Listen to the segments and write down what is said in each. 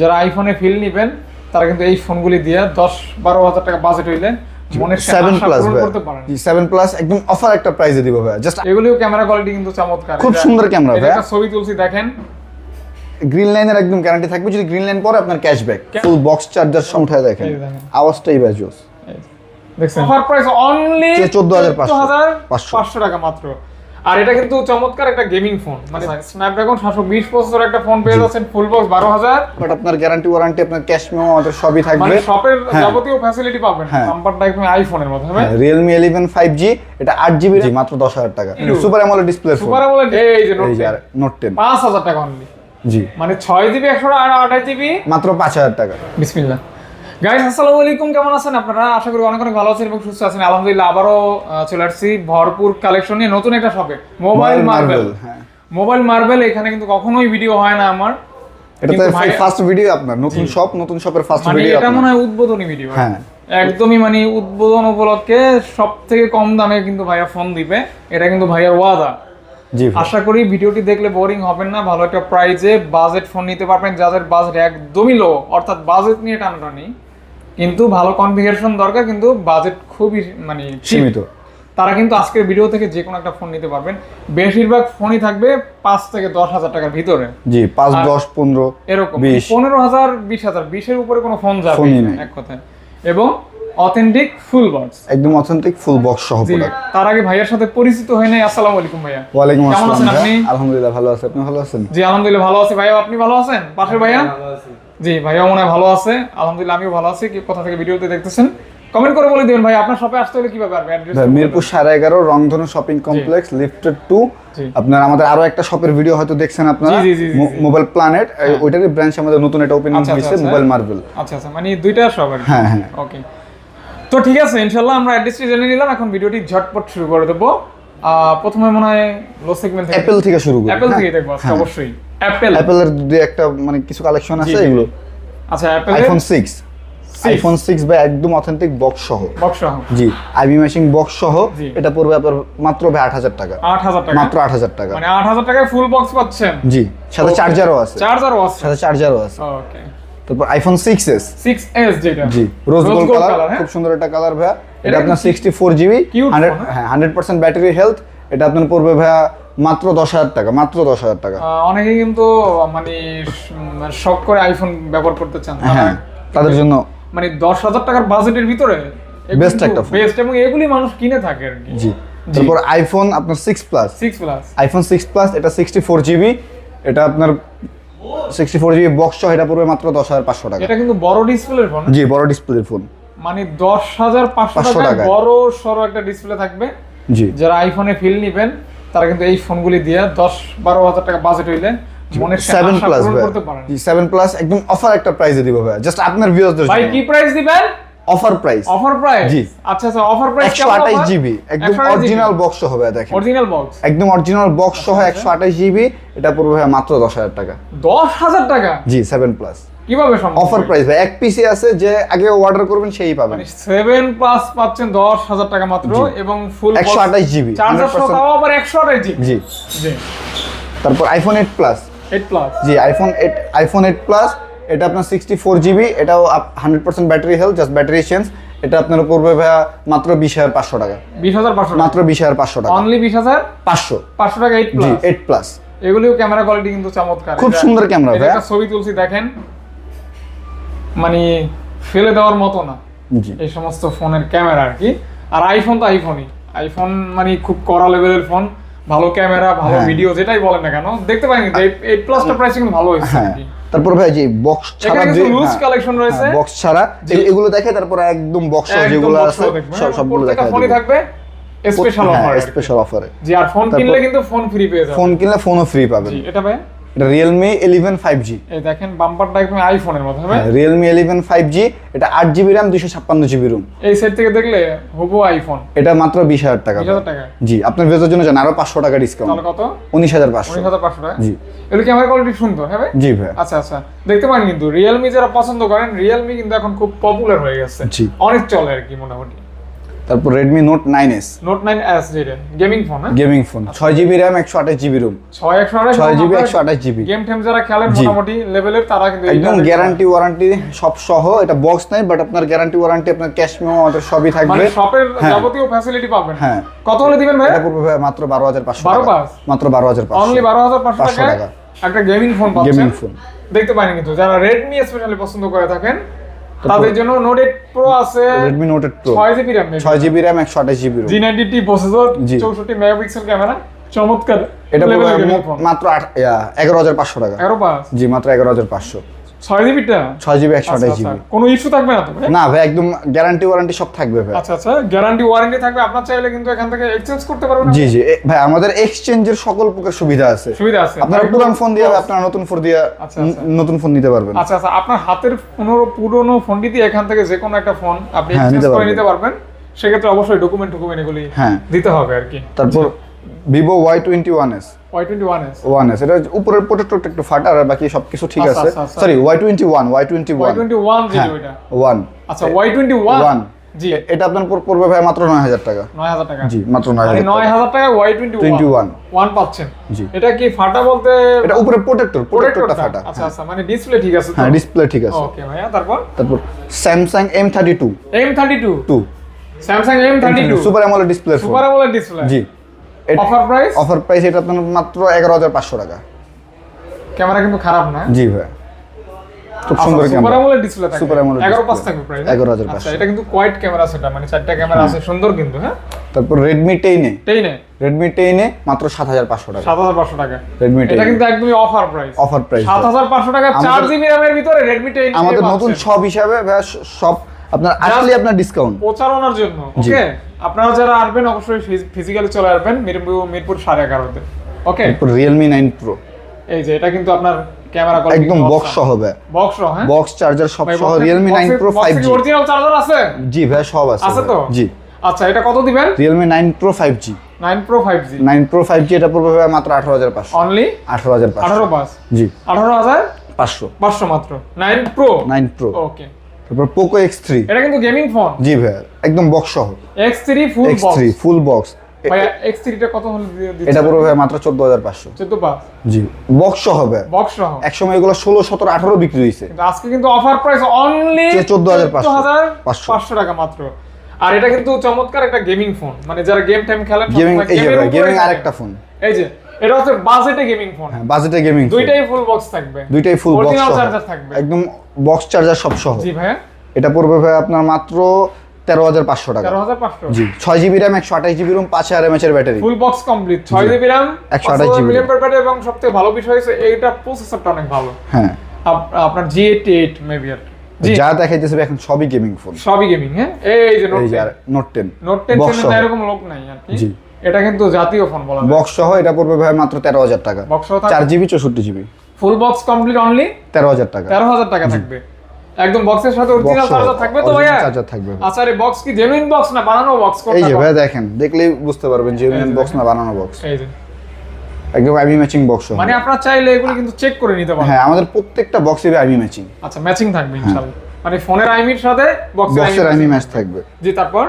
যারা আইফোনে ফিল নিবেন তারা কিন্তু এই ফোনগুলি দিয়ে দশ বারো হাজার টাকা বাজেট হইলে একদম অফার একটা প্রাইসে দিব জাস্ট এগুলিও ক্যামেরা কোয়ালিটি কিন্তু চমৎকার। খুব সুন্দর ক্যামেরা। একটা ছবি তুলছি দেখেন। গ্রিন লাইনের একদম গ্যারান্টি থাকবে। যদি গ্রিন লাইন পরে আপনার ক্যাশব্যাক ফুল বক্স চার্জার উঠায় দেখেন। আওয়াজটাই দেখছেন? অফার প্রাইস অনলি 14,500 পাঁচশো টাকা মাত্র। আর এটা কিন্তু চমৎকার একটা গেমিং ফোন মানে স্ন্যাপড্রাগন সাতশো বিশ প্রসেসর একটা ফোন পেয়ে যাচ্ছেন ফুল বক্স বারো হাজার। বাট আপনার গ্যারান্টি ওয়ারেন্টি আপনার ক্যাশ মেমো আমাদের সবই থাকবে। মানে শপের হ্যাঁ। যাবতীয় ফ্যাসিলিটি পাবেন। নাম্বারটা একদম আইফোনের মতো হবে রিয়েলমি ইলেভেন ফাইভ জি এটা আট জিবি মাত্র দশ হাজার টাকা। Super AMOLED display phone super AMOLED এই যে নোট এই যে নোট টেন পাঁচ হাজার টাকা অনলি জি। মানে ছয় জিবি একশো আঠাশ জিবি মাত্র পাঁচ হাজার টাকা। বিসমিল্লাহ। গাইস আসসালামু আলাইকুম কেমন আছেন আপনারা? আশা করি অনেক অনেক ভালো আছেন এবং সুস্থ আছেন। আলহামদুলিল্লাহ আবারও চলে আসছি ভরপুর কালেকশন নিয়ে নতুন একটা শপে মোবাইল মার্বেল মোবাইল মার্বেল এখানে কিন্তু কখনোই ভিডিও হয় না আমার। এটা ফার্স্ট ভিডিও আপনার নতুন শপ নতুন শপের ফার্স্ট ভিডিও এটা মনে হয় উদ্বোধনী ভিডিও হ্যাঁ। একদমই মানে উদ্বোধন উপলক্ষে সব থেকে কম দামে কিন্তু ভাইয়া ফোন দিবে। এটা কিন্তু ভাইয়ার ওয়াদা। আশা করি ভিডিওটি দেখলে বোরিং হবেন না। ভালো একটা প্রাইজে বাজেট ফোন নিতে পারবেন যাদের বাজেট একদমই লো অর্থাৎ বাজেট নিয়ে টানাটানি। কিন্তু ভালো কনফিগারেশন দরকার কিন্তু বাজেট খুবই মানে সীমিত। তারা কিন্তু আজকের ভিডিও থেকে যে কোনো একটা ফোন নিতে পারবেন। বেশিরভাগ ফোনই থাকবে পাঁচ থেকে দশ হাজার টাকার ভিতরে। জি পাঁচ দশ পনেরো এরকম। পনেরো হাজার বিশ হাজার বিশের উপরে কোনো ফোন যাবে ফোনই নেই। এক কথায়। এবং অথেন্টিক ফুল বক্স একদম অথেন্টিক ফুল বক্স সহ প্রোডাক্ট তার আগে ভাইয়ার সাথে পরিচিত হয়ে নাই। আসসালামু আলাইকুম ভাইয়া। ওয়ালাইকুম কেমন আসসালাম আপনি? আলহামদুলিল্লাহ ভালো আছে। আপনি ভালো আছেন? জি আলহামদুলিল্লাহ ভালো আছি ভাইয়া। আপনি ভালো আছেন? পাশের ভাইয়া? জি ভাইয়া মনে হয় ভালো আছে। আলহামদুলিল্লাহ আমিও ভালো আছি। কি কোথা থেকে ভিডিওতে দেখতেছেন? কমেন্ট করে বলে দিবেন ভাই আপনার শপে আসতে হলে কীভাবে পারবে অ্যাড্রেস মিরপুর সাড়ে এগারো রংধনু শপিং কমপ্লেক্স লিফটেড টু। আপনার আমাদের আরও একটা শপের ভিডিও হয়তো দেখছেন আপনারা। মোবাইল প্ল্যানেট ওইটারই ব্রাঞ্চ আমাদের নতুন একটা ওপেনিং আচ্ছা, হয়েছে আচ্ছা, মোবাইল মার্বেল আচ্ছা আচ্ছা মানে দুইটা সব আর হ্যাঁ হ্যাঁ। ওকে তো ঠিক আছে ইনশাল্লাহ আমরা অ্যাড্রেসটি জেনে নিলাম এখন ভিডিওটি ঝটপট শুরু করে দেবো। প্রথমে মনে হয় লো সেগমেন্ট থেকে অ্যাপেল থেকে শুরু করি। অ্যাপেল হ্যাঁ। থেকে দেখব আজকে হ্যাঁ। অবশ্যই। অ্যাপেল অ্যাপেলের দুই একটা মানে কিছু কালেকশন আছে। এগুলো। আচ্ছা Apple iPhone six iPhone six বা একদম অথেন্টিক বক্স সহ। বক্স সহ জি আইবি ম্যাচিং বক্স সহ। এটা পড়বে আপনার মাত্র ভাই আট হাজার টাকা। আট হাজার টাকা? মাত্র আট হাজার টাকা। মানে আট হাজার টাকায় ফুল বক্স পাচ্ছেন? জি সাথে চার্জারও আছে। চার্জারও আছে। সাথে চার্জারও আছে। ওকে তারপর iPhone six S six S যেটা। জি রোজ গোল্ড কালার? খুব সুন্দর একটা কালার ভাইয়া। এটা আপনার কি- sixty four GB Cute hundred phone, হ্যাঁ? হ্যাঁ হান্ড্রেড পার্সেন্ট ব্যাটারি হেলথ এটা আপনার পড়বে ভাইয়া মাত্র দশ হাজার টাকা মাত্র দশ হাজার টাকা। অনেকে কিন্তু মানে শখ করে আইফোন ব্যবহার করতে চান। হ্যাঁ তাদের জন্য মানে দশ হাজার টাকার বাজেটের ভিতরে বেস্ট একটা। বেস্ট এবং এগুলি মানুষ কিনে থাকে আর কি। জি তারপর আইফোন আপনার six plus six plus iPhone six plus এটা সিক্সটি ফোর জিবি এটা আপনার সিক্সটি ফোর জিবি বক্স সহ এটা পড়বে মাত্র দশ হাজার পাঁচশো টাকা। এটা কিন্তু বড় ডিসপ্লের ফোন জি বড় ডিসপ্লের ফোন মানে দশ হাজার পাঁচশো 500 টাকায় টাকায়। বড় সরো একটা ডিসপ্লে থাকবে। জি। যারা আইফোনে ফিল নিবেন তারা কিন্তু এই ফোনগুলি দিয়ে দশ বারো হাজার টাকা বাজেট হইলে সেভেন প্লাস সেভেন প্লাস একদম অফার একটা প্রাইসে দিব ভাই। জাস্ট আপনার ভিউয়ারদের ভাই কি প্রাইস দিবেন? অফার প্রাইস অফার প্রাইস জি। আচ্ছা আচ্ছা অফার প্রাইস একশো আঠাইশ জিবি একদম অরিজিনাল বক্স সহ ভাই দেখেন। অরিজিনাল বক্স একদম অরিজিনাল বক্স সহ একশো আঠাইশ জিবি এটা পড়বে ভাই মাত্র দশ হাজার টাকা। দশ হাজার টাকা? জি সেভেন প্লাস কীভাবে সম্ভব? অফার প্রাইস ভাই এক পিসি আছে যে আগে অর্ডার করবেন সেই পাবেন। মানে সেভেন প্লাস পাচ্ছেন দশ হাজার টাকা মাত্র এবং ফুল একশো আঠাইশ জিবি চার্জার সহ তাও আবার একশো আঠাইশ জিবি জি। জি। তারপর iPhone eight plus eight plus জি iPhone eight iPhone eight plus এটা আপনার সিক্সটি ফোর জিবি এটাও hundred percent battery health just battery change এটা আপনার পড়বে ভাইয়া মাত্র বিশ হাজার পাঁচশো টাকা। বিশ হাজার পাঁচশো মাত্র বিশ হাজার পাঁচশো টাকা। অনলি বিশ হাজার? পাঁচশো। পাঁচশো টাকা এইট জি প্লাস এইট প্লাস এগুলিও ক্যামেরা কোয়ালিটি কিন্তু চমৎকার। খুব সুন্দর ক্যামেরা ভাইয়া। ছবি তুলছি দেখেন। মানে ফেলে দেওয়ার মতো না। এই সমস্ত ফোনের ক্যামেরা আর কি। আর আইফোন তো আইফোনই আইফোন মানে খুব কড়া লেভেলের ফোন ভালো ক্যামেরা ভালো হ্যাঁ। ভিডিও যেটাই বলেন না কেন দেখতে পাই কিন্তু এইট প্লাসটা প্রাইস কিন্তু ভালো হয়েছে। হ্যাঁ। তারপর ভাই যে বক্স ছাড়া যে লুজ কালেকশন রয়েছে। বক্স ছাড়া এগুলো দেখে তারপর একদম বক্স যেগুলো আছে হ্যাঁ, সবগুলো দেখা ফোনই থাকবে স্পেশাল অফার স্পেশাল অফারে জি আর ফোন কিনলে কিন্তু ফোন ফ্রি পেয়ে যাবেন। ফোন কিনলে ফোনও ফ্রি পাবেন। জি এটা ভাই? এটা রিয়েলমি ইলেভেন ফাইভ জি এই দেখেন বাম্পারটা একদম আইফোনের মতো হবে? রিয়েলমি ইলেভেন ফাইভ জি এটা আট জিবি র্যাম দুশো ছাপ্পান্ন জিবি রুম এই সাইড থেকে দেখলে হবু আইফোন এটা মাত্র বিশ হাজার টাকা। জি আপনার ভিউজের জন্য জান আরও পাঁচশো টাকা ডিসকাউন্ট তাহলে কত? উনিশ হাজার পাঁচশো। উনিশ হাজার পাঁচশো টাকা? জি। এগুলো ক্যামেরা কোয়ালিটি সুন্দর হ্যাঁ জি ভাই আচ্ছা আচ্ছা। দেখতে পারেন কিন্তু রিয়েলমি যারা পছন্দ করেন রিয়েলমি কিন্তু এখন খুব পপুলার হয়ে গেছে। জি। অনেক চলে আর কি মোটামুটি। তারপর nine S note nine S যেটা গেমিং ফোন হ্যাঁ? গেমিং ফোন ছয় জিবি র্যাম একশো আঠাশ জিবি রুম ছয় একশো আঠাশ ছয় জিবি একশো আঠাশ জিবি গেম টেম যারা খেলেন মোটামুটি লেভেলের তারা কিন্তু একদম গ্যারান্টি ওয়ারান্টি সব সহ এটা বক্স নাই বাট আপনার গ্যারান্টি ওয়ারান্টি আপনার ক্যাশ মেমো আমাদের সবই থাকবে। মানে শপের হ্যাঁ। যাবতীয় ফ্যাসিলিটি পাবেন। হ্যাঁ। কত হলে দিবেন ভাই এটা পড়বে ভাই মাত্র বারো হাজার পাঁচশো বারো টাকা। পাঁচ? মাত্র বারো হাজার অনলি পাঁচশো বারো হাজার পাঁচশো টাকা। একটা গেমিং ফোন পাচ্ছেন। গেমিং ফোন দেখতে পাইনি কিন্তু যারা রেডমি স্পেশালি পছন্দ করে থাকেন তাদের জন্য নোট এইট প্রো আছে রেডমি নোট এইট প্রো ছয় জিবি র্যাম ছয় জিবি র্যাম একশো আঠাশ GB ROM G ninety T processor জি। চৌষট্টি মেগাপিক্সেল ক্যামেরা চমৎকার এটা। মাত্র আট- ইয়া, এগারো হাজার পাঁচশো টাকা। এগারো পাঁচ। জি মাত্র এগারো হাজার পাঁচশো। ছয় জিবিটা ছয় জিবি একশো আচ্ছা আঠাশ আচ্ছা। জিবি কোনো ইস্যু থাকবে না তো না ভাই একদম গ্যারান্টি ওয়ারান্টি সব থাকবে ভাই। আচ্ছা আচ্ছা। গ্যারান্টি ওয়ারেন্টি থাকবে আপনার চাইলে কিন্তু এখান থেকে এক্সচেঞ্জ করতে পারবেন জি জি। ভাই আমাদের এক্সচেঞ্জের সকল প্রকার সুবিধা আছে। সুবিধা আছে। আপনার পুরান ফোন দিয়ে আপনার নতুন ফোন দিয়ে আচ্ছা, আচ্ছা। নতুন ফোন নিতে পারবেন। আচ্ছা আচ্ছা। আপনার হাতের পুরনো ফোনটি দিয়ে এখান থেকে যে কোনো একটা ফোন আপনি হ্যাঁ, এক্সচেঞ্জ করে নিতে পারবেন। সেক্ষেত্রে অবশ্যই ডকুমেন্ট এগুলি হ্যাঁ। দিতে হবে আর কি। তারপর Vivo Y twenty one S Y twenty one S one S এটা উপরের প্রোটেক্টরটা একটু ফাটা আর বাকি সবকিছু ঠিক আচ্ছা, আছে। আচ্ছা, আচ্ছা। Sorry Y one twenty one যেটা ওইটা ওয়ান আচ্ছা ওয়াই টোয়েন্টি ওয়ান ওয়ান জি এটা আপনার পড়বে ভাই মাত্র নয় হাজার টাকা। নয় হাজার টাকা। জি মাত্র নয় মানে হাজার টাকা হাজার টাকা। Y twenty twenty one one one পাচ্ছেন। জি। এটা কি ফাটা বলতে এটা উপরে প্রোটেক্টর প্রোটেক্টরটা ফাটা। আচ্ছা আচ্ছা মানে ডিসপ্লে ঠিক আছে হ্যাঁ ডিসপ্লে ঠিক আছে। ওকে ভাইয়া তারপর? তারপর two two Samsung M thirty two super AMOLED display super AMOLED display জি। অফার প্রাইস অফার প্রাইস এটা আপনার মাত্র এগারো হাজার পাঁচশো টাকা। ক্যামেরা কিন্তু খারাপ না? জি ভাই। খুব আচ্ছা, সুন্দর সুপার ক্যামেরা ডিসপ্লে থাকে। Super AMOLED 11 পাঁচ থাকবে প্রাইস 11,500 আচ্ছা এটা কিন্তু কোয়াইট ক্যামেরা সেটা মানে চারটা ক্যামেরা আছে সুন্দর কিন্তু হ্যাঁ? তারপর রেডমি টেনে টেইনে রেডমি টেনে মাত্র সাত হাজার পাঁচশো টাকা। সাত হাজার পাঁচশো টাকা। রেডমি এটা কিন্তু একদমই অফার প্রাইস অফার প্রাইস সাত হাজার পাঁচশো টাকা চার আমাদের- জিবি র্যামের ভিতরে আমাদের নতুন সব হিসাবে সব আপনার আসলে আপনার ডিসকাউন্ট প্রচারণার জন্য। ওকে আপনারা যারা আসবেন অবশ্যই ফিজিক্যালি চলে আসবেন মিরপুর মিরপুর সাড়ে এগারোতে ওকে রিয়েলমি নাইন প্রো এই যে এটা কিন্তু আপনার ক্যামেরা একদম বক্স সহ ভাই। বক্স হ্যাঁ? বক্স চার্জার সব সহ Realme nine pro five G original charger আছে? জি ভাই সব আছে আছে তো? জি। আচ্ছা এটা কত দিবেন? Realme nine pro five G nine pro five G nine pro five G এটা পড়বে ভাই মাত্র আঠারো হাজার পাঁচশো। অনলি আঠারো হাজার পাঁচশো। আঠারো পাঁচ? জি। আঠারো হাজার? পাঁচশো। পাঁচশো মাত্র। Nine pro nine pro okay তারপর পোকো এক্স থ্রি এটা কিন্তু গেমিং ফোন জি ভাই একদম বক্স সহ। X three full X box three full box ভাইয়া এক্স থ্রিটা কত হলে এটা পড়বে ভাই মাত্র চোদ্দ হাজার পাঁচশো। চোদ্দ পাঁচ। জি বক্স সহ ভাই। বক্স সহ। একসময় এগুলো ষোলো সতেরো আঠারো বিক্রি হয়েছে আজকে কিন্তু অফার প্রাইস অনলি 14,500 পাঁচশো। টাকা মাত্র। আর এটা কিন্তু চমৎকার একটা গেমিং ফোন মানে যারা গেম টাইম খেলেন গেমিং এই যে। আরেকটা ফোন এই যে এটা হচ্ছে বাজেটে গেমিং ফোন হ্যাঁ বাজেটে গেমিং দুইটাই ফুল বক্স থাকবে। দুইটাই ফুল বক্স চার্জার থাকবে। একদম বক্স চার্জার সব সহ। জি ভাইয়া। এটা পড়বে ভাই আপনার মাত্র তেরো হাজার পাঁচশো টাকা। তেরো হাজার পাঁচশো। জি ছয় জিবি র্যাম একশো আঠাশ জিবি রুম পাঁচ হাজার M A battery full box complete ছয় GB RAM 128 GB million battery এবং সবথেকে ভালো বিষয় হচ্ছে এইটা প্রসেসরটা অনেক ভালো। হ্যাঁ। আপনার জি এইটি এইট মেবি জি। যা দেখাইতেছে এখন সবই গেমিং ফোন সবই গেমিং হ্যাঁ? এই যে নোট আর নোট টেন নোট টেন এরকম লোক নাই আর কি। জি। এটা কিন্তু জাতীয় ফোন বলা বক্স সহ এটা পড়বে ভাই মাত্র তেরো হাজার টাকা। বক্স চার জিবি চৌষট্টি GB. Full box complete only তেরো হাজার টাকা। তেরো হাজার টাকা থাকবে। একদম বক্সের সাথে অরিজিনাল চার্জার থাকবে তো ভাইয়া? চার্জার থাকবে। আচ্ছা এই বক্স কি জেনুইন বক্স না বানানো বক্স এই যে ভাই দেখেন দেখলেই বুঝতে পারবেন যে বক্স না বানানো বক্স এই যে। একদম আইবি ম্যাচিং বক্স মানে আপনারা চাইলে এগুলো কিন্তু চেক করে নিতে পারেন হ্যাঁ আমাদের প্রত্যেকটা বক্সে আইবি ম্যাচিং আচ্ছা ম্যাচিং থাকবে ইনশাআল্লাহ। মানে ফোনের আইমির সাথে বক্সের আইমি ম্যাচ থাকবে। জি তারপর?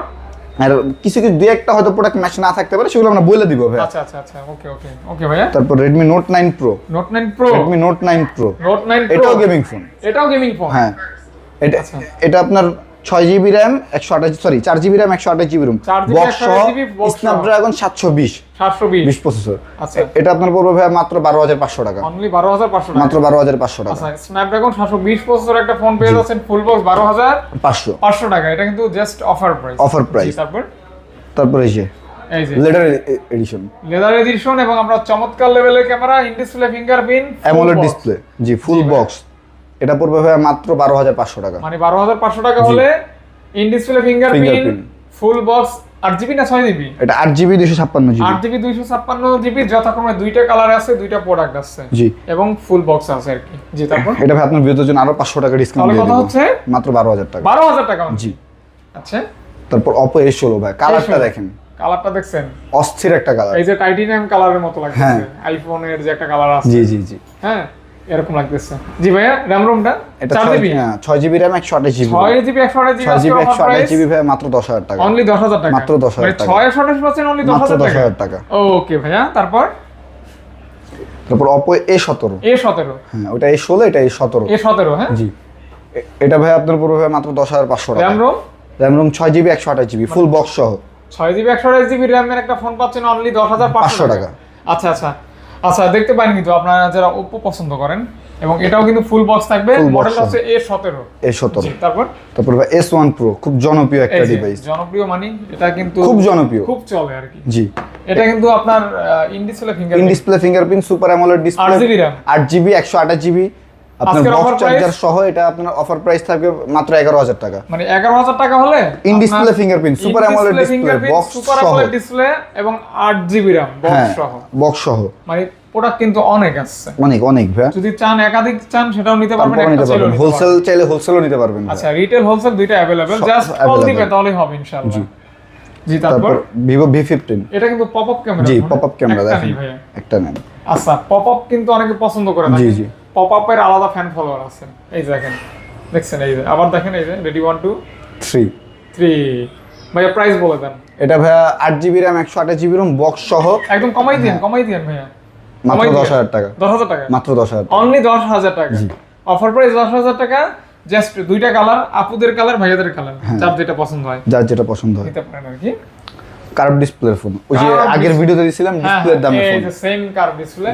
আর কিছু কিছু দুই একটা হয়তো প্রোডাক্ট ম্যাচ না থাকতে পারে সেগুলো আমরা বলে দিব ভাই আচ্ছা আচ্ছা আচ্ছা ওকে ওকে ওকে ভাই তারপর Redmi note nine pro note nine pro Redmi note nine pro note nine pro এটাও গেমিং ফোন এটাও গেমিং ফোন হ্যাঁ। এটা আচ্ছা। এটা আপনার ছয় জিবি র্যাম একশো আঠাশ সরি চার জিবি র্যাম একশো আঠাশ জিবি রুম 4GB, বক্স সহ 128GB স্ন্যাপড্রাগন সাতশো বিশ। বিশ। প্রসেসর আচ্ছা। এটা আপনার পড়বে ভাই মাত্র বারো হাজার পাঁচশো টাকা। বারো হাজার পাঁচশো মাত্র বারো হাজার পাঁচশো টাকা। আচ্ছা স্ন্যাপড্রাগন সাতশো বিশ প্রসেসর একটা ফোন পেয়ে যাচ্ছেন ফুল বক্স বারো হাজার পাঁচশো। পাঁচশো। টাকা। এটা কিন্তু just offer price Offer price। তারপর? তারপরে এই যে এই লেটার এডিশন লেদার এডিশন এবং আমরা চমৎকার লেভেলের camera in display fingerprint AMOLED display G full box এটা পড়বে ভাই মাত্র বারো হাজার পাঁচশো টাকা। মানে বারো হাজার পাঁচশো টাকা হলে in display fingerprint. Full box আট জিবি না ছয় জিবি? এটা আট জিবি দুশো ছাপ্পান্ন জিবি। আট জিবি দুইশো ছাপ্পান্ন জিবি যথাক্রমে দুইটা কালার আছে দুইটা প্রোডাক্ট আছে। জি। এবং ফুল বক্স আছে আর কি জি তারপর? এটা ভাই আপনার বিরতির জন্য আরও পাঁচশো টাকা ডিসকাউন্ট দিয়ে দেবো। হচ্ছে মাত্র বারো হাজার টাকা। বারো হাজার টাকা জি। আচ্ছা। তারপর অপো এস ষোলো ভাই কালারটা দেখেন। কালারটা দেখছেন? অস্থির একটা কালার এই যে টাইটেনিয়াম কালারের মতো লাগছে হ্যাঁ। আইফোনের যে একটা কালার আছে। জি জি জি। হ্যাঁ। এরকম লাগতেছে। জি ভাইয়া র্যাম রোমটা এটা চার ছয় জিবি হ্যাঁ, ছয় জিবি র্যাম একশো আঠাশ জিবি ছয় জিবি একশো আঠাশ জিবি একশো আঠাশ জিবি ভাই মাত্র দশ হাজার টাকা। অনলি দশ হাজার টাকা? মাত্র 10,000 মানে টাকা। ছয় একশো আঠাশ পাচ্ছেন অনলি দশ মাত্র হাজার দশ হাজার টাকা। টাকা ওকে ভাইয়া তারপর? তারপর সতেরো। এ সতেরো। হ্যাঁ ওটা এ ষোলো এটা এ সতেরো। এ সতেরো হ্যাঁ? জি। এটা ভাই আপনার পড়বে ভাই মাত্র দশ হাজার পাঁচশো টাকা। র্যাম রোম র্যাম রোম ছয় জিবি একশো আঠাশ জিবি ফুল বক্স সহ। ছয় জিবি একশো আঠাশ জিবি র্যামের একটা ফোন পাচ্ছেন অনলি দশ হাজার পাঁচশো 500 টাকা। টাকা। আচ্ছা আচ্ছা। আচ্ছা দেখতে পারেন কিন্তু আপনারা যারা ওপো পছন্দ করেন এবং এটাও কিন্তু ফুল বক্স থাকবে। Full মডেল সহ। হচ্ছে এ সতেরো। এ সতেরো। তারপর? তারপর এস ওয়ান প্রো খুব জনপ্রিয় একটা ডিভাইস জনপ্রিয় মানে এটা কিন্তু খুব জনপ্রিয়। খুব চলে আর কি। জি। এটা কিন্তু আপনার in display in finger display fingerprint super AMOLED display 8 GB RAM আট জিবি একশো আঠাশ জিবি আপনার বক্স চার্জার সহ এটা আপনার অফার প্রাইস থাকবে মাত্র এগারো হাজার টাকা। মানে এগারো হাজার টাকা হলে in display fingerprint super AMOLED display box super AMOLED display এবং আট জিবি র্যাম বক্স হ্যাঁ সহ। বক্স সহ। মানে প্রোডাক্ট কিন্তু অনেক আসছে অনেক অনেক ভাই যদি চান একাধিক চান সেটাও নিতে পারবেন নিতে পারবেন। হোলসেল চাইলে হোলসেলও নিতে পারবেন আচ্ছা রিটেল হোলসেল দুইটা অ্যাভেলেবেল জাস্ট কল। দিবে তাহলেই হবে ইনশাআল্লাহ। জি। জি তারপর? ভিভো ভি ফিফটিন এটা কিন্তু পপ আপ ক্যামেরা জি পপ আপ ক্যামেরা দেখেন একটা নেন আচ্ছা পপ আপ কিন্তু অনেকে পছন্দ করে জি, জি। পপ আপের আলাদা ফ্যান ফলোয়ার আছে এই দেখেন দেখছেন এই আবার দেখেন এই যে ready one two three three ভাইয়া প্রাইস বলে দেন। এটা ভাইয়া আট জিবি র্যাম একশো আঠাশ জিবি রুম বক্স সহ। একদম কমাই দিন কমাই দিন ভাইয়া। মাত্র দশ। হাজার টাকা। দশ হাজার টাকা? মাত্র দশ হাজার অনলি দশ হাজার টাকা। অফার প্রাইস দশ হাজার টাকা জাস্ট দুইটা কালার আপুদের কালার ভাইয়াদের কালার হ্যাঁ। যার যেটা পছন্দ হয়। যার যেটা পছন্দ হয়। নিতে পারেন আর কি। কার্ভ ডিসপ্লের ফোন ওই যে আগের। ভিডিওতে দিয়েছিলাম হ্যাঁ, ডিসপ্লের দামে এই যে সেম কার ডিসপ্লে।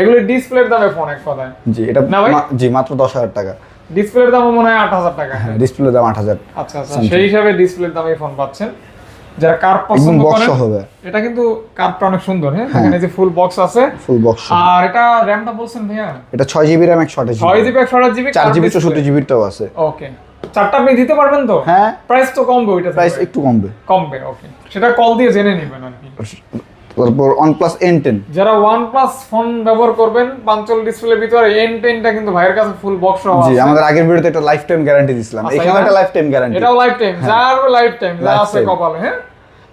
এগুলো ডিসপ্লের দামে ফোন এক কথায়। জি এটা না ভাই? জি মাত্র দশ হাজার টাকা। ডিসপ্লের দামও মনে হয় আট হাজার টাকা। হ্যাঁ ডিসপ্লের দাম আট হাজার আচ্ছা আচ্ছা সেই হিসাবে ডিসপ্লের দামে ফোন পাচ্ছেন। যারা কার পছন্দ করেন হবে। এটা কিন্তু কার্ভটা অনেক সুন্দর হ্যাঁ? হ্যাঁ। এখানে যে ফুল বক্স আছে। ফুল বক্স আর এটা র্যামটা বলছেন ভাইয়া? এটা ছয় জিবি র্যাম একশো আঠাশ ছয় জিবি জিবি একশো আঠাশ জিবি চার জিবি চৌষট্টি জিবিরটাও আছে। ওকে চারটা আপনি দিতে পারবেন তো? হ্যাঁ। প্রাইস তো কমবে ওইটা প্রাইস একটু কমবে। কমবে ওকে সেটা কল দিয়ে জেনে নেবেন আর কি। তারপর OnePlus N10 যারা প্লাস ফোন ব্যবহার করবেন পাঞ্চল ডিসপ্লের ভিতরে এন টেনটা কিন্তু ভাইয়ের কাছে ফুল বক্স সহ জি আমাদের আগের ভিডিওতে একটা লাইফ টাইম গ্যারান্টি দিছিলাম। আচ্ছা, এখানে একটা লাইফ টাইম গ্যারান্টি এটাও লাইফ টাইম যার লাইফ টাইম যা আছে কপালে হ্যাঁ?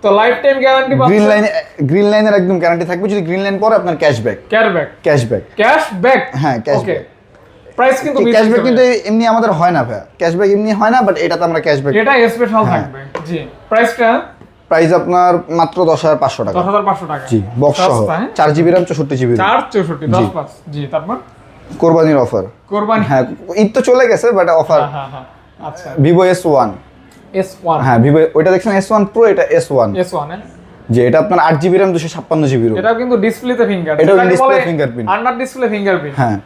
তো লাইফ টাইম গ্যারান্টি গ্রিন লাইনে গ্রিন লাইনের একদম গ্যারান্টি থাকবে। যদি গ্রিন লাইন পরে আপনার cashback cashback cashback cash back হ্যাঁ, cashback। প্রাইস কিন্তু ক্যাশব্যাক কিন্তু এমনি আমাদের হয় না ভাই ক্যাশব্যাক এমনি হয় না বাট এটাতে আমরা ক্যাশব্যাক এটা স্পেশাল হ্যাঁ। থাকবে। জি প্রাইসটা প্রাইস আপনার মাত্র দশ হাজার পাঁচশো টাকা। দশ হাজার পাঁচশো টাকা। জি বক্স সহ। হ্যাঁ? চার জিবি র্যাম চৌষট্টি জিবি চার চৌষট্টি দশ জি। পাঁচ। জি তারপর? কোরবানির অফার কোরবানি। হ্যাঁ ঈদ তো চলে গেছে বাট অফার হ্যাঁ হ্যাঁ আচ্ছা। Vivo S one S one হ্যাঁ ভিভো ওইটা দেখছেন এস ওয়ান প্রো এটা এস ওয়ান এস ওয়ান যে এটা আপনার আট জিবি র্যাম দুশো ছাপ্পান্ন জিবি এটাও কিন্তু ডিসপ্লেতে ফিঙ্গার এটাও display fingerprint। Under display fingerprint হ্যাঁ।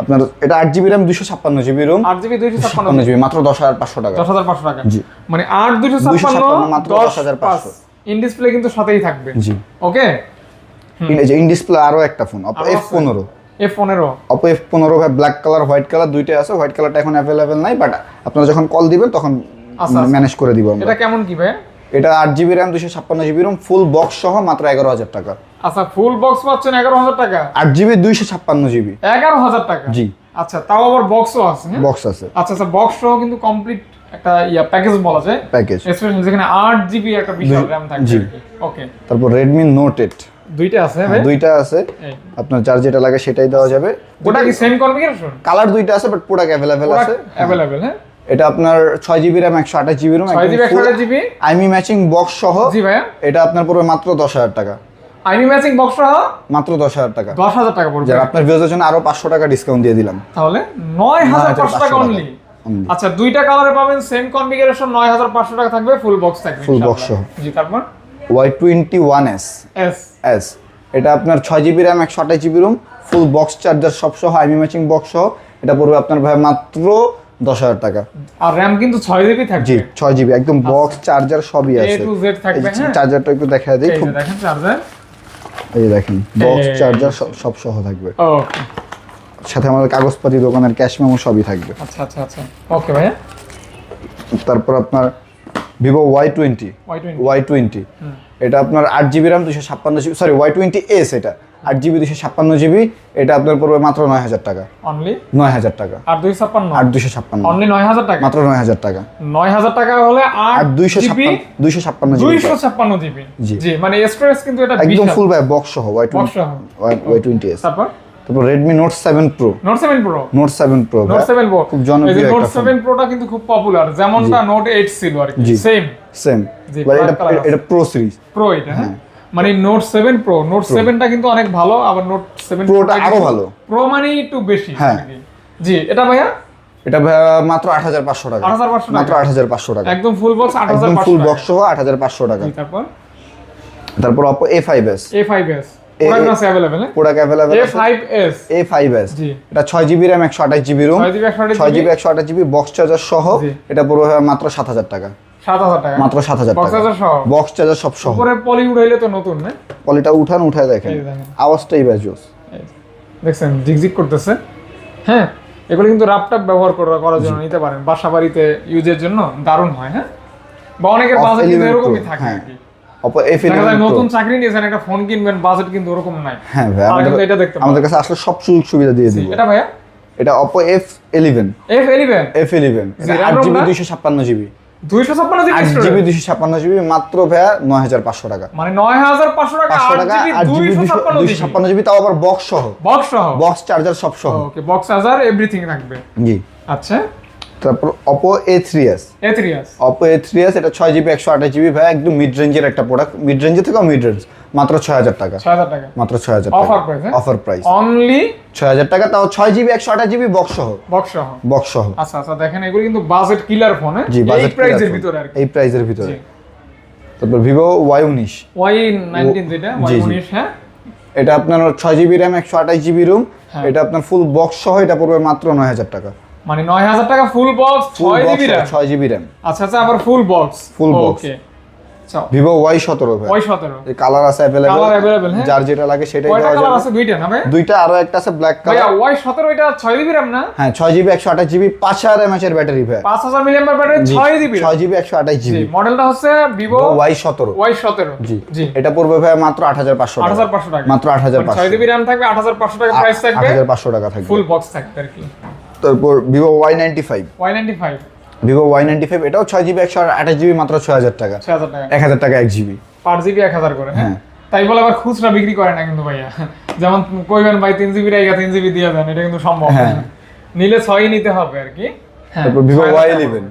আপনার এটা আট জিবি র্যাম দুশো ছাপ্পান্ন জিবি রুম আট জিবি দুইশো ছাপ্পান্ন জিবি মাত্র দশ হাজার পাঁচশো টাকা। দশ হাজার পাঁচশো টাকা। জি। মানে আট দুইশো ছাপ্পান্ন 256 মাত্র দশ 10,500 ইন ডিসপ্লে কিন্তু সাথেই থাকবে। জি। ওকে ইন ডিসপ্লে আরও একটা ফোন এফ পনেরো। এফ পনেরো। অপো এফ পনেরো ভাই ব্ল্যাক কালার হোয়াইট কালার দুইটাই আছে। হোয়াইট কালারটা এখন অ্যাভেলেবেল নাই বাট আপনারা যখন কল দিবেন তখন আচ্ছা, আচ্ছা। ম্যানেজ করে দিব এটা কেমন কি ভাই? এটা আট জিবি র্যাম দুশো ছাপ্পান্ন জিবি রুম ফুল বক্স সহ মাত্র এগারো হাজার টাকা। আচ্ছা ফুল বক্স পাচ্ছেন এগারো হাজার টাকা? আট জিবি দুইশো ছাপ্পান্ন জিবি এগারো হাজার টাকা? জি। আচ্ছা তাও আবার বক্সও আছে হ্যাঁ? বক্স আছে। আচ্ছা আচ্ছা বক্স সহ কিন্তু কমপ্লিট একটা ইয়া প্যাকেজ বলা যায়। প্যাকেজ স্পেশাল যেখানে আট জিবি একটা বিশাল র্যাম থাকবে। জি। ওকে তারপর রেডমি নোট এইট দুইটা আছে ভাই? দুইটা আছে। আপনার চার্জ যেটা লাগে সেটাই দেওয়া যাবে। ওটা কি সেম কনফিগারেশন কালার দুইটা আছে বাট প্রোডাক্ট অ্যাভেলেবেল আছে। অ্যাভেলেবেল হ্যাঁ? এটা আপনার ছয় জিবি র্যাম একশো আঠাশ জিবি রুম ছয় জিবি আইমি ম্যাচিং বক্স সহ জি ভাইয়া। এটা আপনার পড়বে মাত্র দশ হাজার টাকা। আইমি ম্যাচিং বক্স সহ? মাত্র দশ হাজার টাকা। দশ হাজার টাকা পড়বে। আপনার ভিউজের জন্য আরও পাঁচশো টাকা ডিসকাউন্ট দিয়ে দিলাম। তাহলে নয় হাজার পাঁচশো টাকা অনলি আচ্ছা দুইটা কালারে পাবেন সেম কনফিগারেশন নয় হাজার পাঁচশো টাকা থাকবে ফুল বক্স থাকবে Full box ইনশাআল্লাহ। জি তারপর? Y twenty one S S S এটা আপনার ছয় জিবি র্যাম একশো আঠাশ GB ROM full box charger সব সহ আইমি ম্যাচিং বক্স সহ। এটা পড়বে আপনার ভাই মাত্র দশ হাজার টাকা। আর র্যাম কিন্তু ছয় জিবি থাকবে। জি ছয় জিবি একদম বক্স চার্জার সবই আছে। টু জেড থাকবে হ্যাঁ? চার্জারটা একটু দেখা দিই খুব চার্জার এই দেখেন বক্স চার্জার সব সহ থাকবে। সাথে আমাদের কাগজপাতি দোকানের ক্যাশ মেমো সবই থাকবে। আচ্ছা আচ্ছা আচ্ছা। ওকে ভাইয়া। তারপর আপনার Vivo Y twenty Y twenty এটা আপনার আট জিবি র্যাম দুশো ছাপ্পান্ন সরি ওয়াই টোয়েন্টি এস এটা। আট জিবি দুশো ছাপ্পান্ন জিবি এটা আপনার পড়বে মাত্র নয় হাজার টাকা। অনলি নয় হাজার টাকা। আর দুই ছাপ্পান্ন? আট দুশো ছাপ্পান্ন। অনলি নয় হাজার টাকা? মাত্র নয় হাজার টাকা। নয় হাজার টাকা হলে আর আট দুইশো ছাপ্পান্ন দুইশো ছাপ্পান্ন জিবি। দুইশো ছাপ্পান্ন জিবি। জি। মানে স্টোরেজ কিন্তু এটা একদম ফুল ভাই বক্স সহ Y twenty Y twenty S তারপর? তারপর Redmi note seven pro note seven pro note seven pro note seven pro খুব জনপ্রিয় একটা সেভেন প্রোটা কিন্তু খুব পপুলার যেমনটা নোট এইট ছিল আর কি। সেম সেম এটা এটা প্রো সিরিজ প্রো এটা হ্যাঁ। মানে নোট সেভেন প্রো নোট সেভেনটা কিন্তু অনেক ভালো আবার নোট সেভেন Pro-টা আরও ভালো। প্রো মানে একটু বেশি হ্যাঁ। জি এটা ভাইয়া? এটা মাত্র আট হাজার পাঁচশো টাকা। 8,500 মাত্র টাকা। আট হাজার পাঁচশো টাকা। একদম ফুল বক্স আট হাজার একদম পাঁচশো ফুল বক্স সহ আট হাজার পাঁচশো টাকা। তারপর? তারপর Oppo A five S A five S A- product available A five A five S জি। এটা ছয় জিবি র্যাম একশো আঠাশ জিবি রুম 6GB 128GB ছয় জিবি একশো আঠাশ জিবি বক্স চার্জার সহ এটা পুরো মাত্র সাত হাজার টাকা। সাত হাজার টাকা। মাত্র সাত হাজার বক্স চার্জার সহ বক্স চার্জার সব সহ। উপরে পলি উঠাইলে তো নতুন না? পলিটা উঠান উঠায় দেখেন। আওয়াজটাই বাজোস দেখছেন ঝিকঝিক করতেছে। হ্যাঁ এগুলো কিন্তু রাপটাপ ব্যবহার করা- করার জন্য নিতে পারেন। বাসা বাড়িতে ইউজের জন্য দারুণ হয় হ্যাঁ? বা অনেকের বাজেট কিন্তু এরকমই থাকে হ্যাঁ। আর কি। নতুন চাকরি নিয়েছেন একটা ফোন কিনবেন বাজেট কিন্তু ওরকম নাই। হ্যাঁ ভাই এটা দেখতে আমাদের কাছে আসলে সব সুযোগ সুবিধা দিয়ে দিব। এটা ভাইয়া? এটা Oppo F eleven F eleven F eleven জি, আট জিবি? দুইশো ছাপ্পান্ন জিবি মাত্র ভাইয়া নয় হাজার পাঁচশো টাকা। মানে নয় হাজার পাঁচশো টাকা পাঁচশো আট টাকা জিবি আট জিবি দুইশো ছাপ্পান্ন জিবি। তাও আবার বক্স সহ। বক্স সহ? বক্স চার্জার সব সহ। বক্স চার্জার এভরিথিং থাকবে। জি। আচ্ছা। তারপর Oppo A three S A three S Oppo A three S এটা ছয় জিবি একশো আঠাশ জিবি ভাই একদম মিড রেঞ্জের একটা প্রোডাক্ট মিড রেঞ্জের থেকেও মিড রেঞ্জ মাত্র ছয় হাজার টাকা। মাত্র ছয় হাজার টাকা? অফার প্রাইস অনলি ছয় হাজার টাকা তাও ছয় জিবি একশো আঠাশ জিবি বক্স সহ। বক্স সহ বক্স সহ। আচ্ছা আচ্ছা দেখেন এগুলো কিন্তু বাজেট কিলার ফোন জি বাজেট ভিতরে আর এই ভিতরে। তারপর ভিভো ওয়াই উনিশ। ওয়াই নাইনটিন যেটা ওয়াই। উনিশ হ্যাঁ? এটা আপনার ছয় জিবি র্যাম একশো আঠাশ জিবি রুম হ্যাঁ। এটা আপনার ফুল বক্স সহ এটা পড়বে মাত্র নয় হাজার টাকা। মানে নয় হাজার টাকা ফুল বক্স ফুল ছয় বক্স জিবি র্যাম ছয় জিবি র্যাম আচ্ছা আচ্ছা আবার full box Full box। Vivo Y সতেরো ভাই। ওয়াই সতেরো। এই কালার আছে অ্যাভেলেবল হ্যাঁ। যার যেটা লাগে সেটাই দেওয়া কালার যাবে। আছে দুইটা না ভাই? দুইটা আরও একটা আছে ব্ল্যাক কালার ওয়াই সতেরো এটা ছয় জিবি র্যাম না? হ্যাঁ ছয় জিবি একশো আঠাশ জিবি পাঁচ হাজার এমএচ এর ব্যাটারি ভাই। পাঁচ হাজার ব্যাটারি ছয় জিবি ছয় জিবি একশো আঠাশ জিবি মডেলটা হচ্ছে ভিভো ওয়াই সতেরো। ওয়াই সতেরো। জি। জি। এটা পড়বে ভাই মাত্র আট হাজার পাঁচশো আট টাকা হাজার পাঁচশো টাকা। মাত্র আট হাজার মানে ছয় জিবি র্যাম থাকবে আট হাজার পাঁচশো টাকা প্রাইস আট থাকবে হাজার পাঁচশো টাকা থাকবে। ফুল বক্স থাকবে আর কি। তারপর Vivo Y ninety five. Y ninety five. Vivo Y ninety five এটাও ছয় জিবি একশো আঠাশ জিবি মাত্র ছয় হাজার টাকা। ছয় হাজার টাকা। এক হাজার টাকা এক জিবি পার জিবি এক হাজার করে। হ্যাঁ। হ্যাঁ। তাই বলে আবার খুচরা বিক্রি করে না কিন্তু ভাইয়া। যেমন কইবেন ভাই তিন জিবি তিন জিবি দিয়ে দেন এটা কিন্তু সম্ভব হ্যাঁ। নিলে ছয়ই নিতে হবে আর কি। হ্যাঁ। তারপর Vivo Y eleven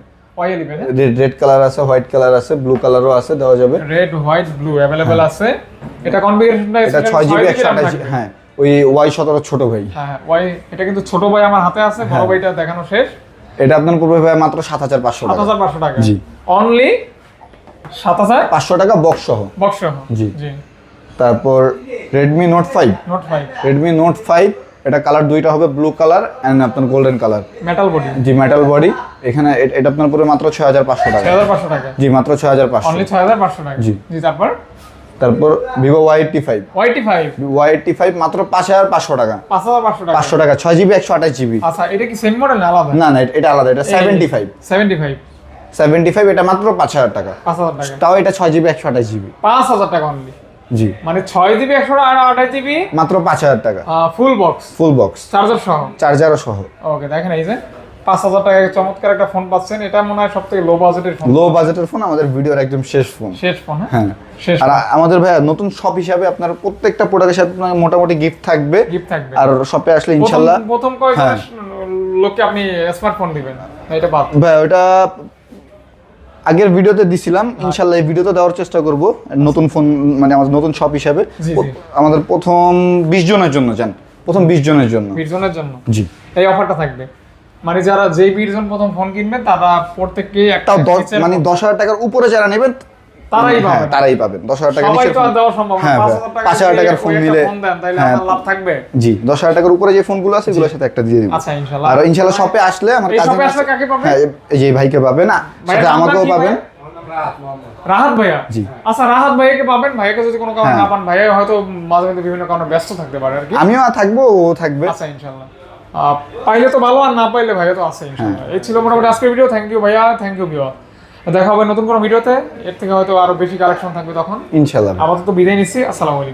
red red colour আছে হোয়াইট কালার আছে ব্লু কালারও আছে দেওয়া যাবে। রেড হোয়াইট ব্লু অ্যাভেলেবেল আছে। এটা কনফিগারেশনটা এটা ছয় জিবি একশো আঠাশ হ্যাঁ ওই ওয়াই সতেরো ছোট ভাই। হ্যাঁ ওয়াই এটা কিন্তু ছোট ভাই আমার হাতে আছে বড় হ্যাঁ। ভাইটা দেখানো শেষ। এটা আপনার পড়বে ভাই মাত্র সাত হাজার পাঁচশো সাত টাকা হাজার পাঁচশো টাকা। জি। অনলি সাত হাজার? পাঁচশো টাকা বক্স সহ। বক্স সহ জি। জি। তারপর Redmi note five note five Redmi note five এটা কালার দুইটা হবে ব্লু কালার অ্যান্ড আপনার গোল্ডেন কালার মেটাল বডি জি মেটাল বডি এখানে এটা আপনার পুরো মাত্র ছয় হাজার পাঁচশো টাকা। ছয় হাজার পাঁচশো টাকা। জি মাত্র ছয় হাজার পাঁচশো। ছয় হাজার পাঁচশো টাকা। জি। জি তারপর? তারপর Vivo Y eighty five Y eighty five Y eighty five মাত্র পাঁচ হাজার পাঁচশো টাকা। পাঁচ হাজার পাঁচশো টাকা। পাঁচশো টাকা ছয় জিবি একশো আঠাশ জিবি। আচ্ছা এটা কি সেম মডেল না আলাদা? না না এটা- এটা আলাদা এটা seventy five seventy five seventy five এটা মাত্র পাঁচ হাজার টাকা। পাঁচ হাজার টাকা। তাও এটা ছয় জিবি একশো আঠাশ জিবি। পাঁচ হাজার টাকা অনলি জি। মানে ছয় জিবি একশো আঠাশ জিবি? মাত্র পাঁচ হাজার টাকা। Full box full box charger সহ। চার্জারও সহ। ওকে দেখেন এই যে। পাঁচ হাজার টাকায় চমৎকার একটা ফোন পাচ্ছেন। এটা মনে হয় সব থেকে লো বাজেটের ফোন লো বাজেটের ফোন আমাদের ভিডিওর একদম শেষ ফোন শেষ ফোন হ্যাঁ? হ্যাঁ। আর আমাদের ভাই নতুন শপ হিসাবে আপনার প্রত্যেকটা প্রোডাক্টের সাথে আপনার মোটামুটি গিফট থাকবে। গিফট থাকবে। আর শপে আসলে প্রথম- ইনশাল্লাহ প্রথম কয়েক হ্যাঁ। লোককে আপনি স্মার্টফোন দিবেন? এটা বাদ। ভাই ওটা আগের ভিডিওতে দিছিলাম। ইনশাল্লাহ এই ভিডিওতে দেওয়ার চেষ্টা করব। নতুন ফোন মানে আমাদের নতুন শপ হিসাবে। আমাদের প্রথম বিশ জনের জন্য জান। প্রথম বিশ জনের জন্য। বিশজনের জন্য? জি। এই অফারটা থাকবে? মানে যারা যেই বিশজন প্রথম ফোন কিনবে তারা প্রত্যেককে একটা মানে দশ হাজার টাকার উপরে যারা নেবেন তারাই হ্যাঁ, পাবে তারাই পাবেন। দশ হাজার টাকা সবাই নিচের তো আর ফোন- দেওয়া সম্ভব হ্যাঁ, পাঁচ হাজার টাকা পাঁচ হাজার দিয়ে টাকার ফোন নিলে ফোন দেন তাইলে। আপনার লাভ থাকবে। জি দশ হাজার টাকার উপরে যে ফোনগুলো আছে এগুলোর সাথে একটা দিয়ে দিব। আচ্ছা ইনশাল্লাহ। আর ইনশাল্লাহ শপে আসলে আমার এই শপে আসলে কাকে পাবে? এই যে ভাইকে পাবেন না সাথে আমাকেও পাবেন। রাহাত ভাইয়া? জি। আচ্ছা রাহাত ভাইয়াকে পাবেন। ভাইয়াকে যদি কোনো কারণে হ্যাঁ। না পান ভাইয়া হয়তো মাঝে মধ্যে বিভিন্ন কারণে ব্যস্ত থাকতে পারে আর কি। আমিও থাকব ও থাকবে। আচ্ছা পাইলে তো ভালো আর না পাইলে ভাইয়া তো আছে হ্যাঁ। এই ছিল মোটামুটি আজকের ভিডিও থ্যাংক ইউ ভাইয়া থ্যাংক ইউ ভিওয়া দেখা হবে নতুন কোনো ভিডিওতে এর থেকে হয়তো আরও বেশি কালেকশন থাকবে তখন। ইনশাল্লাহ আপাতত বিদায় নিচ্ছি। আসসালামু আলাইকুম।